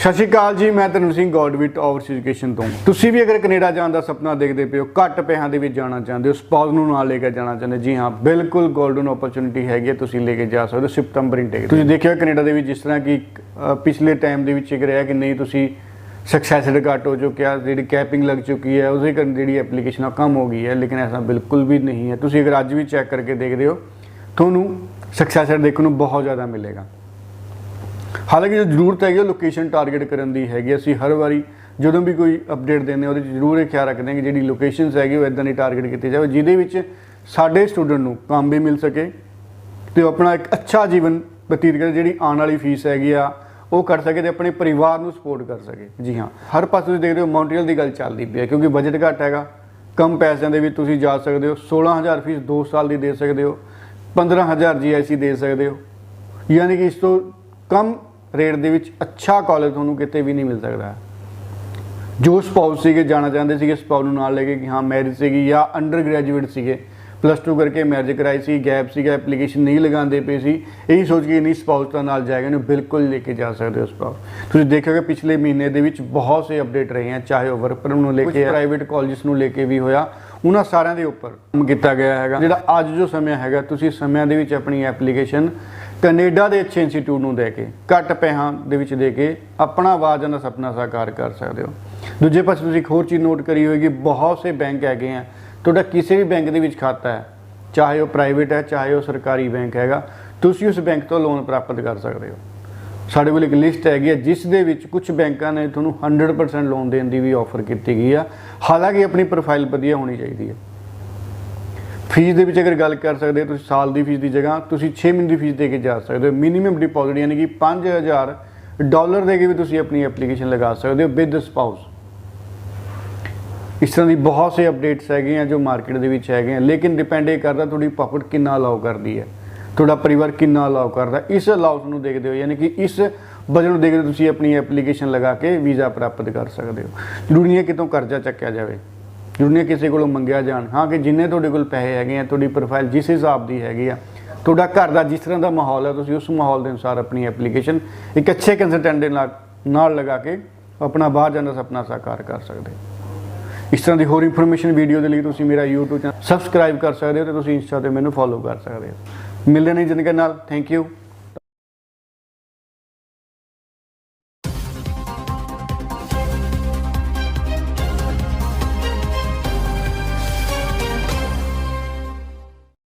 ਸਤਿ ਸ਼੍ਰੀ ਅਕਾਲ ਜੀ, ਮੈਂ Tanvir Singh Godwit overseas education ਤੋਂ। ਤੁਸੀਂ ਵੀ ਅਗਰ ਕੈਨੇਡਾ ਜਾਣ ਦਾ ਸੁਪਨਾ ਦੇਖਦੇ ਪਏ ਹੋ, ਘੱਟ ਪੈਸਿਆਂ ਦੇ ਵਿੱਚ ਜਾਣਾ ਚਾਹੁੰਦੇ ਹੋ ਸਪਾਊਸ ਨੂੰ ਨਾਲ ਲੈ ਕੇ ਜਾਣਾ ਚਾਹੁੰਦੇ ਜੀ ਹਾਂ, ਬਿਲਕੁਲ 골ਡਨ ਓਪਰਚੁਨਿਟੀ ਹੈਗੀ ਹੈ, ਤੁਸੀਂ ਲੈ ਕੇ ਜਾ ਸਕਦੇ ਹੋ ਸਤੰਬਰ ਇਨਟੇਕ ਤੁਸੀਂ ਦੇਖਿਓ ਕੈਨੇਡਾ ਦੇ ਵਿੱਚ ਜਿਸ ਤਰ੍ਹਾਂ ਕਿ ਪਿਛਲੇ ਟਾਈਮ ਦੇ ਵਿੱਚ ਇੱਕ ਰਿਹਾ ਕਿ ਨਹੀਂ, ਤੁਸੀਂ ਸਕਸੈਸ ਰੇਟ ਘੱਟ ਹੋ ਚੁੱਕਿਆ, ਜਿਹੜੀ ਕੈਪਿੰਗ ਲੱਗ ਚੁੱਕੀ ਹੈ, ਉਸੇ ਕਾਰਨ ਜਿਹੜੀ ਐਪਲੀਕੇਸ਼ਨ ਆ ਕਮ ਹੋ ਗਈ ਹੈ, ਲੇਕਿਨ ਐਸਾ ਬਿਲਕੁਲ ਵੀ ਨਹੀਂ ਹੈ। ਤੁਸੀਂ ਅਗਰ ਅੱਜ ਵੀ ਚੈੱਕ ਕਰਕੇ ਦੇਖਦੇ ਹੋ, ਤੁਹਾਨੂੰ ਸਕਸੈਸ ਰੇਟ ਦੇਖਣ ਨੂੰ ਬਹੁਤ ਜ਼ਿਆਦਾ ਮਿਲੇਗਾ। ਹਾਲਾਂਕਿ ਜੋ ਜ਼ਰੂਰਤ ਹੈਗੀ ਉਹ ਲੋਕੇਸ਼ਨ ਟਾਰਗੇਟ ਕਰਨ ਦੀ ਹੈਗੀ ਅਸੀਂ ਹਰ ਵਾਰੀ ਜਦੋਂ ਵੀ ਕੋਈ ਅਪਡੇਟ ਦਿੰਦੇ ਹਾਂ, ਉਹਦੇ 'ਚ ਜ਼ਰੂਰ ਇਹ ਖਿਆਲ ਰੱਖਦੇ ਹਾਂ ਕਿ ਜਿਹੜੀ ਲੋਕੇਸ਼ਨਸ ਹੈਗੀ ਉਹ ਇਦਾਂ ਦੀ ਟਾਰਗੇਟ ਕੀਤੀ ਜਾਵੇ, ਜਿਹਦੇ ਵਿੱਚ ਸਾਡੇ ਸਟੂਡੈਂਟ ਨੂੰ ਕੰਮ ਵੀ ਮਿਲ ਸਕੇ ਤੇ ਉਹ ਆਪਣਾ ਇੱਕ ਅੱਛਾ ਜੀਵਨ ਬਤੀਤ ਕਰੇ, ਜਿਹੜੀ ਆਉਣ ਵਾਲੀ ਫੀਸ ਹੈਗੀ ਆ, ਉਹ ਕਰ ਸਕੇ ਤੇ ਆਪਣੇ ਪਰਿਵਾਰ ਨੂੰ ਸਪੋਰਟ ਕਰ ਸਕੇ। ਜੀ ਹਾਂ, ਹਰ ਪਾਸੇ ਤੁਸੀਂ ਦੇਖ ਰਹੇ ਹੋ ਮੌਂਟਰੀਅਲ ਦੀ ਗੱਲ ਚੱਲਦੀ ਪਈ ਹੈ, ਕਿਉਂਕਿ ਬਜਟ ਘੱਟ ਹੈਗਾ। ਕਮ ਪੈਸਿਆਂ ਦੇ ਵਿੱਚ ਤੁਸੀਂ ਜਾ ਸਕਦੇ ਹੋ 16000 ਫੀਸ 2 ਸਾਲ ਦੀ ਦੇ ਸਕਦੇ ਹੋ 15000 ਜੀਆਈਸੀ ਦੇ ਸਕਦੇ ਹੋ। ਯਾਨੀ ਕਿ ਇਸ ਤੋਂ ਕਮ ਰੇਟ ਦੇ ਵਿੱਚ ਅੱਛਾ ਕਾਲਜ ਤੁਹਾਨੂੰ ਕਿਤੇ ਵੀ ਨਹੀਂ ਮਿਲ ਸਕਦਾ ਜੋ ਸਪਾਊਸ ਸੀਗੇ ਜਾਣਾ ਚਾਹੁੰਦੇ ਸੀਗੇ ਸਪਾਊਸ ਨੂੰ ਨਾਲ ਲੈ ਕੇ ਕਿ ਹਾਂ ਮੈਰਿਜ ਸੀਗੀ ਜਾਂ ਅੰਡਰ ਗ੍ਰੈਜੂਏਟ ਸੀਗੇ ਪਲੱਸ 2 ਕਰਕੇ ਮੈਰਿਜ ਕਰਾਈ ਸੀ ਗੈਪ ਸੀਗਾ ਐਪਲੀਕੇਸ਼ਨ ਨਹੀਂ ਲਗਾਉਂਦੇ ਪਏ ਸੀ। ਇਹੀ ਸੋਚ ਕੇ ਨਹੀਂ ਸਪਾਊਸ ਦਾ ਨਾਲ ਜਾਏਗਾ ਇਹਨੂੰ ਬਿਲਕੁਲ ਲੈ ਕੇ ਜਾ ਸਕਦੇ ਹੋ ਸਪਾਊਸ। ਤੁਸੀਂ ਦੇਖੋਗੇ ਪਿਛਲੇ ਮਹੀਨੇ ਦੇ ਵਿੱਚ ਬਹੁਤ ਸੇ ਅਪਡੇਟ ਰਹੇ ਹਨ ਚਾਹੇ ਉਹ ਵਰਕ ਪਰਮਿਟ ਨੂੰ ਲੈ ਕੇ ਪ੍ਰਾਈਵੇਟ ਕਾਲਜਸ ਨੂੰ ਲੈ ਕੇ ਵੀ ਹੋਇਆ। ਉਹਨਾਂ ਸਾਰਿਆਂ ਦੇ ਉੱਪਰ ਕੰਮ ਕੀਤਾ ਗਿਆ ਹੈਗਾ। ਜਿਹੜਾ ਅੱਜ ਜੋ ਸਮਾਂ ਹੈਗਾ ਤੁਸੀਂ ਸਮਿਆਂ ਦੇ ਵਿੱਚ ਆਪਣੀ ਐਪਲੀਕੇਸ਼ਨ ਕੈਨੇਡਾ ਦੇ ਅੱਛੇ ਇੰਸਟੀਚਿਊਟ ਨੂੰ ਦੇ ਕੇ ਘੱਟ ਪੈਸਿਆਂ ਦੇ ਵਿੱਚ ਦੇ ਕੇ ਆਪਣਾ ਆਵਾਜ਼ ਦਾ ਸੁਪਨਾ ਸਾਕਾਰ ਕਰ ਸਕਦੇ ਹੋ। ਦੂਜੇ ਪਾਸੇ ਤੁਸੀਂ ਇੱਕ ਹੋਰ ਚੀਜ਼ ਨੋਟ ਕਰੀ ਹੋਏਗੀ ਬਹੁਤ ਸੇ ਬੈਂਕ ਹੈਗੇ ਆ। ਤੁਹਾਡਾ ਕਿਸੇ ਵੀ ਬੈਂਕ ਦੇ ਵਿੱਚ ਖਾਤਾ ਹੈ, ਚਾਹੇ ਉਹ ਪ੍ਰਾਈਵੇਟ ਹੈ, ਚਾਹੇ ਉਹ ਸਰਕਾਰੀ ਬੈਂਕ ਹੈਗਾ, ਤੁਸੀਂ ਉਸ ਬੈਂਕ ਤੋਂ ਲੋਨ ਪ੍ਰਾਪਤ ਕਰ ਸਕਦੇ ਹੋ। ਸਾਡੇ ਕੋਲ ਇੱਕ ਲਿਸਟ ਹੈਗੀ ਹੈ, ਜਿਸ ਦੇ ਵਿੱਚ ਕੁਝ ਬੈਂਕਾਂ ਨੇ ਤੁਹਾਨੂੰ 100% ਲੋਨ ਦੇਣ ਦੀ ਵੀ ਆਫਰ ਕੀਤੀ ਗਈ ਆ। ਹਾਲਾਂਕਿ ਆਪਣੀ ਪ੍ਰੋਫਾਈਲ ਵਧੀਆ ਹੋਣੀ ਚਾਹੀਦੀ ਹੈ। ਫੀਸ ਦੇ ਵਿੱਚ ਅਗਰ ਗੱਲ ਕਰ ਸਕਦੇ ਤੁਸੀਂ ਸਾਲ ਦੀ ਫੀਸ ਦੀ ਜਗ੍ਹਾ, ਤੁਸੀਂ 6 ਮਹੀਨੇ ਦੀ ਫੀਸ ਦੇ ਕੇ ਜਾ ਸਕਦੇ ਹੋ। ਮਿਨੀਮਮ ਡਿਪੋਜ਼ਿਟ ਯਾਨੀ ਕਿ 5000 ਡਾਲਰ ਦੇ ਕੇ ਵੀ ਤੁਸੀਂ ਆਪਣੀ ਐਪਲੀਕੇਸ਼ਨ ਲਗਾ ਸਕਦੇ ਹੋ ਵਿਦ ਸਪਾਊਸ ਇਸ ਤਰ੍ਹਾਂ ਦੀ ਬਹੁਤ ਸੇ ਅਪਡੇਟਸ ਹੈਗੇ ਆ ਜੋ ਮਾਰਕੀਟ ਦੇ ਵਿੱਚ ਹੈਗੇ ਆ। ਲੇਕਿਨ ਡਿਪੈਂਡ ਇਹ ਕਰਦਾ ਤੁਹਾਡੀ ਪਾਕਟ ਕਿੰਨਾ ਅਲਾਉ ਕਰਦੀ ਹੈ। ਤੁਹਾਡਾ ਪਰਿਵਾਰ ਕਿੰਨਾ ਅਲਾਉ ਕਰਦਾ ਇਸ ਅਲਾਉਸ ਨੂੰ ਦੇਖਦੇ ਹੋ ਯਾਨੀ ਕਿ ਇਸ ਬਜਟ ਨੂੰ ਦੇਖਦੇ ਤੁਸੀਂ ਆਪਣੀ ਐਪਲੀਕੇਸ਼ਨ ਲਗਾ ਕੇ ਵੀਜ਼ਾ ਪ੍ਰਾਪਤ ਕਰ ਸਕਦੇ ਹੋ। ਜ਼ਰੂਰੀ ਨਹੀਂ ਕਿਤੋਂ ਕਰਜ਼ਾ ਚੱਕਿਆ ਜਾਵੇ। ਜ਼ਰੂਰੀ ਨਹੀਂ ਕਿਸੇ ਕੋਲੋਂ ਮੰਗਿਆ ਜਾਣ। ਹਾਂ ਕਿ ਜਿੰਨੇ ਤੁਹਾਡੇ ਕੋਲ ਪੈਸੇ ਹੈਗੇ ਆ, ਤੁਹਾਡੀ ਪ੍ਰੋਫਾਈਲ ਜਿਸ ਹਿਸਾਬ ਦੀ ਹੈਗੀ ਆ, ਤੁਹਾਡਾ ਘਰ ਦਾ ਜਿਸ ਤਰ੍ਹਾਂ ਦਾ ਮਾਹੌਲ ਹੈ, ਤੁਸੀਂ ਉਸ ਮਾਹੌਲ ਦੇ ਅਨੁਸਾਰ ਆਪਣੀ ਐਪਲੀਕੇਸ਼ਨ ਇੱਕ ਅੱਛੇ ਕੰਸਲਟੈਂਟ ਦੇ ਨਾਲ ਨਾਲ ਲਗਾ ਕੇ ਆਪਣਾ ਬਾਹਰ ਜਾਣ ਦਾ ਸੁਪਨਾ ਸਾਕਾਰ ਕਰ ਸਕਦੇ ਹੋ। ਇਸ ਤਰ੍ਹਾਂ ਦੀ ਹੋਰ ਇਨਫੋਰਮੇਸ਼ਨ ਵੀਡੀਓ ਦੇ ਲਈ ਤੁਸੀਂ ਮੇਰਾ YouTube ਚੈਨਲ ਸਬਸਕ੍ਰਾਈਬ ਕਰ ਸਕਦੇ ਹੋ ਤੇ ਤੁਸੀਂ ਇੰਸਟਾ ਤੇ ਮੈਨੂੰ ਫੋਲੋ ਕਰ ਸਕਦੇ ਹੋ। ਮਿਲਦੇ ਨੇ ਜਿੰਦਗੀ ਨਾਲ। Thank you